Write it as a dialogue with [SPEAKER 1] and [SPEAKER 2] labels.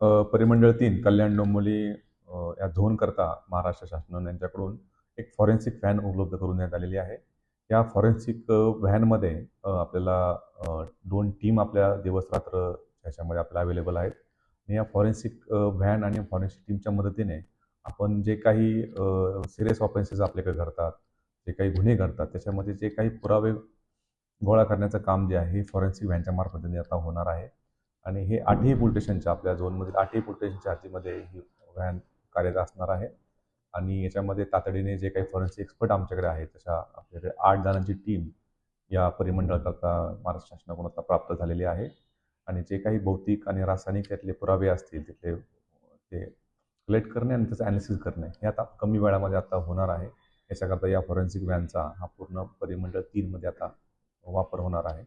[SPEAKER 1] परिमंडळ तीन कल्याण डोंबोली या झोनकरता महाराष्ट्र शासनाने यांच्याकडून एक फॉरेन्सिक व्हॅन उपलब्ध करून देण्यात आलेली आहे. या फॉरेन्सिक व्हॅनमध्ये आपल्याला दोन टीम आपल्या दिवस रात्र ह्याच्यामध्ये आपल्याला अवेलेबल आहेत. आणि या फॉरेन्सिक व्हॅन आणि फॉरेन्सिक टीमच्या मदतीने आपण जे काही सिरियस ऑफेन्सेस आपल्याकडे घडतात जे काही गुन्हे घडतात त्याच्यामध्ये जे काही पुरावे गोळा करण्याचं काम जे आहे हे फॉरेन्सिक व्हॅनच्या मार्फतीने आता होणार आहे. आणि हे आठही पोलिटेशनच्या आपल्या झोनमधील आठही पोलिटेशनच्या हातीमध्ये ही व्हॅन कार्यरत असणार आहे. आणि याच्यामध्ये तातडीने जे काही फॉरेन्सिक एक्सपर्ट आमच्याकडे आहेत तशा आपल्याकडे आठ जणांची टीम या परिमंडळाकरता महाराष्ट्र शासनाकडून आता प्राप्त झालेली आहे. आणि जे काही भौतिक आणि रासायनिक त्यातले पुरावे असतील तिथले ते कलेक्ट करणे आणि त्याचं ॲनालिसिस करणे हे आता कमी वेळामध्ये आता होणार आहे. याच्याकरता या फॉरेन्सिक व्हॅनचा हा पूर्ण परिमंडळ तीनमध्ये आता वापर होणार आहे.